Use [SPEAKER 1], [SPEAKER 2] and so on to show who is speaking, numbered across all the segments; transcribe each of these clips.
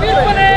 [SPEAKER 1] తీర్పునే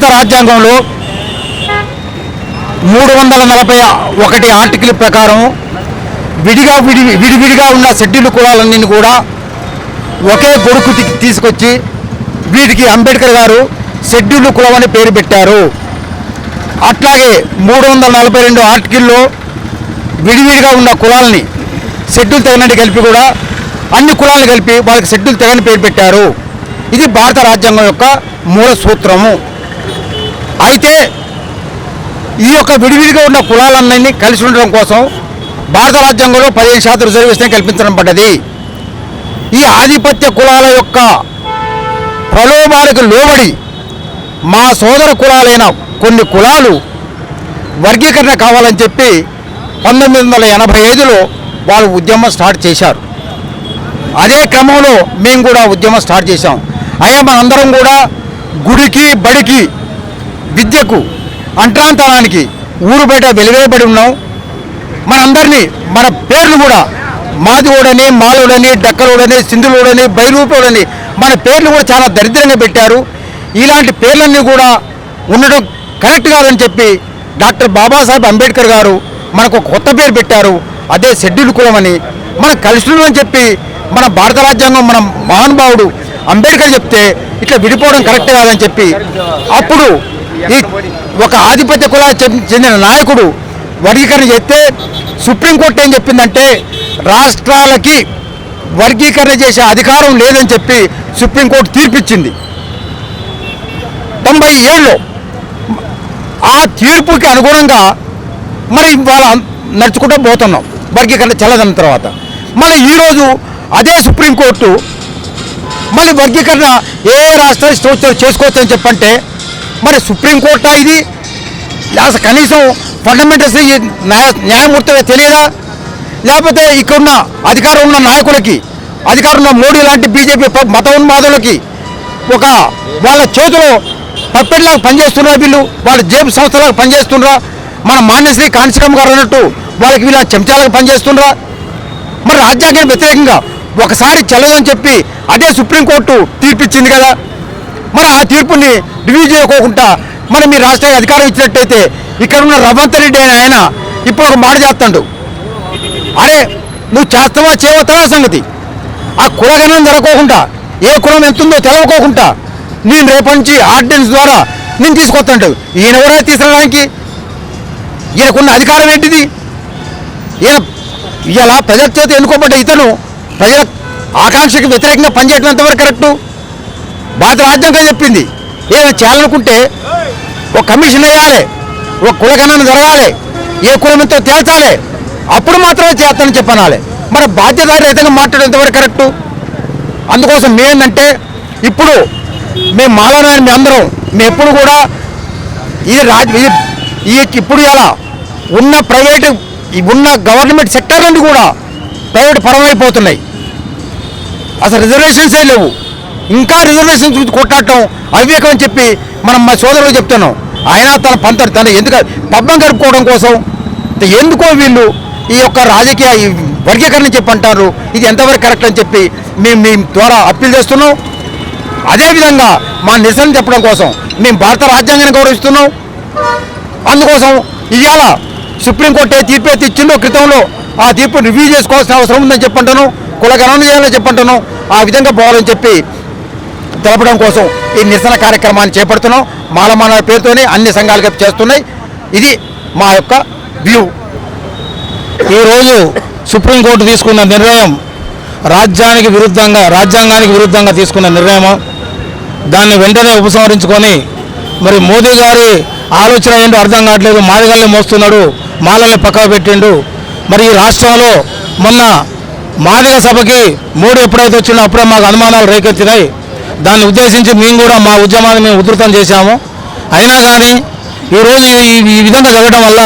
[SPEAKER 1] భారత రాజ్యాంగంలో మూడు వందల నలభై ఒకటి ఆర్టికల్ ప్రకారం విడిగా విడి విడివిడిగా ఉన్న షెడ్యూల్ కులాలన్నీ కూడా ఒకే గొడుకు తీసుకొచ్చి వీటికి అంబేద్కర్ గారు షెడ్యూల్ కులం అని పేరు పెట్టారు. అట్లాగే మూడు వందల నలభై రెండు ఆర్టికల్లో విడివిడిగా ఉన్న కులాలని షెడ్యూల్ తెగనట్టు కలిపి కూడా అన్ని కులాలను కలిపి వాళ్ళకి షెడ్యూల్ తెగని పేరు పెట్టారు. ఇది భారత రాజ్యాంగం యొక్క మూల సూత్రము. అయితే ఈ యొక్క విడివిడిగా ఉన్న కులాలన్నీ కలిసి ఉండడం కోసం భారత రాజ్యాంగంలో పదిహేను శాతం రిజర్వేషన్ కల్పించడం పడ్డది. ఈ ఆధిపత్య కులాల యొక్క ప్రలోభాలకు లోబడి మా సోదర కులాలైన కొన్ని కులాలు వర్గీకరణ కావాలని చెప్పి పంతొమ్మిది వందల ఎనభై ఐదులో వాళ్ళు ఉద్యమం స్టార్ట్ చేశారు. అదే క్రమంలో మేము కూడా ఉద్యమం స్టార్ట్ చేశాం. అయ్యా మనందరం కూడా గుడికి బడికి విద్యకు అంట్రాంతరానికి ఊరు బయట వెలివేయబడి ఉన్నాం. మనందరినీ మన పేర్లు కూడా మాదిగోడని మాలోడని డక్కలోడని సింధులోడని బైరూపోడని మన పేర్లు కూడా చాలా దరిద్రంగా పెట్టారు. ఇలాంటి పేర్లన్నీ కూడా ఉండడం కరెక్ట్ కాదని చెప్పి డాక్టర్ బాబాసాహెబ్ అంబేద్కర్ గారు మనకు కొత్త పేరు పెట్టారు. అదే షెడ్యూల్ కులం అని. మన కలిసి అని చెప్పి మన భారత రాజ్యాంగం మన మహానుభావుడు అంబేద్కర్ చెప్తే ఇట్లా విడిపోవడం కరెక్ట్ కాదని చెప్పి అప్పుడు ఈ ఒక ఆధిపత్య కులానికి చెంది- చెందిన నాయకుడు వర్గీకరణ చేస్తే సుప్రీంకోర్టు ఏం చెప్పిందంటే రాష్ట్రాలకి వర్గీకరణ చేసే అధికారం లేదని చెప్పి సుప్రీంకోర్టు తీర్పిచ్చింది. తొంభై ఏళ్ళు ఆ తీర్పుకి అనుగుణంగా మరి వాళ్ళ నడుచుకుంటూ పోతున్నాం వర్గీకరణ చల్లదన్న తర్వాత. మళ్ళీ ఈరోజు అదే సుప్రీంకోర్టు మళ్ళీ వర్గీకరణ ఏ రాష్ట్రాలు ఇష్టం చేసుకోవచ్చని చేసుకోవచ్చు అని చెప్పంటే మరి సుప్రీంకోర్టా ఇది? అసలు కనీసం ఫండమెంటల్స్ ఈ న్యాయ న్యాయమూర్తి తెలియదా? లేకపోతే ఇక్కడున్న అధికారం ఉన్న నాయకులకి అధికారం ఉన్న మోడీ లాంటి బీజేపీ మత ఉన్మాదులకి ఒక వాళ్ళ చేతిలో పప్పెట్లాగా పనిచేస్తున్నారా వీళ్ళు? వాళ్ళ జేబు సంస్థలాగా పనిచేస్తున్నారా? మన మాన్యశ్రీ కాంశీరామ్ గారు అన్నట్టు వాళ్ళకి వీళ్ళ చెంచాలకు పనిచేస్తున్నారా? మరి రాజ్యాంగానికి వ్యతిరేకంగా ఒకసారి చెల్లదని చెప్పి అదే సుప్రీంకోర్టు తీర్పిచ్చింది కదా? మరి ఆ తీర్పుని రివ్యూ చేయకోకుండా మరి మీ రాష్ట్రానికి అధికారం ఇచ్చినట్టయితే ఇక్కడ ఉన్న రవంత్ రెడ్డి అనే ఆయన ఇప్పుడు ఒక మాట చేస్తాడు. అరే నువ్వు చేస్తావా చేయవతావా సంగతి? ఆ కులగణం జరగకోకుండా ఏ కులం ఎంతుందో తెలవకోకుండా నేను రేపటి నుంచి ఆర్డినెన్స్ ద్వారా నేను తీసుకొస్తాడు. ఈయన ఎవరైనా తీసుకురావడానికి? ఈయనకున్న అధికారం ఏంటిది? ఈయన ఇలా ప్రజల చేత ఎన్నుకోబడ్డ ఇతను ప్రజల ఆకాంక్షకి వ్యతిరేకంగా పనిచేయడం ఎంతవరకు కరెక్టు? భారత రాజ్యాంగం చెప్పింది. ఏదైనా చేయాలనుకుంటే ఒక కమిషన్ వేయాలి ఒక కులగణన జరగాలి ఏ కులమంతో తేల్చాలి. అప్పుడు మాత్రమే చేస్తానని చెప్పనాలి. మరి బాధ్యత రైతంగా మాట్లాడడం ఎంతవరకు కరెక్టు? అందుకోసం మేమేందంటే ఇప్పుడు మేము మాలనాయని మీ అందరం మేము ఎప్పుడు కూడా ఇది రాజ్ ఈ ఇప్పుడు ఎలా ఉన్న ప్రైవేటు ఈ ఉన్న గవర్నమెంట్ సెక్టర్ నుండి కూడా ప్రైవేట్ పరమైపోతున్నాయి అసలు రిజర్వేషన్సే లేవు. ఇంకా రిజర్వేషన్ చూసి కొట్టాడటం అవివేకం అని చెప్పి మనం మా సోదరులు చెప్తున్నాం. ఆయన తన పంత తన ఎందుకు పబ్బం గడుపుకోవడం కోసం ఎందుకో వీళ్ళు ఈ యొక్క రాజకీయ వర్గీకరణ చెప్పి అంటారు. ఇది ఎంతవరకు కరెక్ట్ అని చెప్పి మేము మీ ద్వారా అప్పీల్ చేస్తున్నాం. అదేవిధంగా మా నిరసన చెప్పడం కోసం మేము భారత రాజ్యాంగాన్ని గౌరవిస్తున్నాం. అందుకోసం ఇవాళ సుప్రీంకోర్టు ఏ తీర్పు అయితే ఇచ్చిందో క్రితంలో ఆ తీర్పు రివ్యూ చేసుకోవాల్సిన అవసరం ఉందని చెప్పంటాను కులగణన చేయాలని చెప్పంటాను ఆ విధంగా పోవాలని చెప్పి తెలపడం కోసం ఈ నిరసన కార్యక్రమాన్ని చేపడుతున్నాం. మాలమాన పేరుతోనే అన్ని సంఘాలు చేస్తున్నాయి. ఇది మా యొక్క వ్యూ.
[SPEAKER 2] ఈరోజు సుప్రీంకోర్టు తీసుకున్న నిర్ణయం రాజ్యానికి విరుద్ధంగా రాజ్యాంగానికి విరుద్ధంగా తీసుకున్న నిర్ణయం దాన్ని వెంటనే ఉపసంహరించుకొని మరి మోదీ గారి ఆలోచన ఏంటో అర్థం కావట్లేదు. మాదిగల్ని మోస్తున్నాడు మాలల్ని పక్కకు పెట్టిండు. మరి ఈ రాష్ట్రంలో మొన్న మాదిగ సభకి మోడీ ఎప్పుడైతే వచ్చిండో అప్పుడే మాకు అనుమానాలు రేకెత్తినాయి. దాన్ని ఉద్దేశించి మేము కూడా మా ఉద్యమాన్ని మేము ఉధృతం చేశాము. అయినా కానీ ఈరోజు ఈ ఈ విధంగా జరగడం వల్ల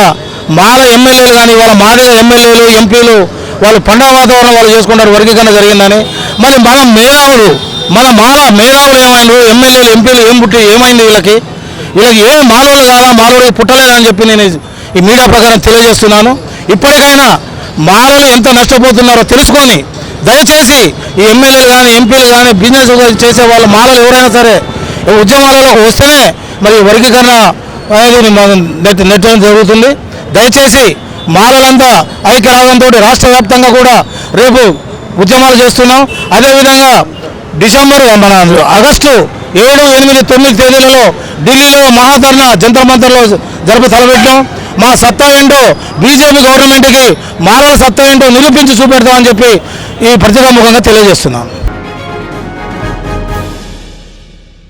[SPEAKER 2] మాల ఎమ్మెల్యేలు కానీ వాళ్ళ మాదే ఎమ్మెల్యేలు ఎంపీలు వాళ్ళు పండగ వాతావరణం వాళ్ళు చేసుకుంటారు వర్గీకరణ జరిగిందని. మరి మన మేధావులు మన మాల మేధావులు ఏమైంది ఎమ్మెల్యేలు ఎంపీలు ఏం పుట్టి ఏమైంది వీళ్ళకి? వీళ్ళకి ఏం మాలవులు కాదా మాలోడికి పుట్టలేదని చెప్పి నేను ఈ మీడియా ప్రకారం తెలియజేస్తున్నాను. ఇప్పటికైనా మాలలు ఎంత నష్టపోతున్నారో తెలుసుకొని దయచేసి ఈ ఎమ్మెల్యేలు కానీ ఎంపీలు కానీ బిజినెస్ చేసే వాళ్ళు మాలలు ఎవరైనా సరే ఉద్యమాలలో ఉద్యమాలలోకి వస్తేనే మరి వర్గీకరణ అనేది మనం నెట్ నెట్టడం జరుగుతుంది. దయచేసి మాలలంతా ఐక్యరాగంతో రాష్ట్ర వ్యాప్తంగా కూడా రేపు ఉద్యమాలు చేస్తున్నాం. అదేవిధంగా డిసెంబర్ మన ఆగస్టు ఏడు ఎనిమిది తొమ్మిది తేదీలలో ఢిల్లీలో మహాధర్ణ జంతర్ మంతర్లో జరుపు తలపెట్టాం. మా సత్తా ఏంటో బీజేపీ గవర్నమెంట్కి మారల సత్తా ఏంటో నిరూపించి చూపెడతామని చెప్పి ఈ పత్రికాముఖంగా తెలియజేస్తున్నాను.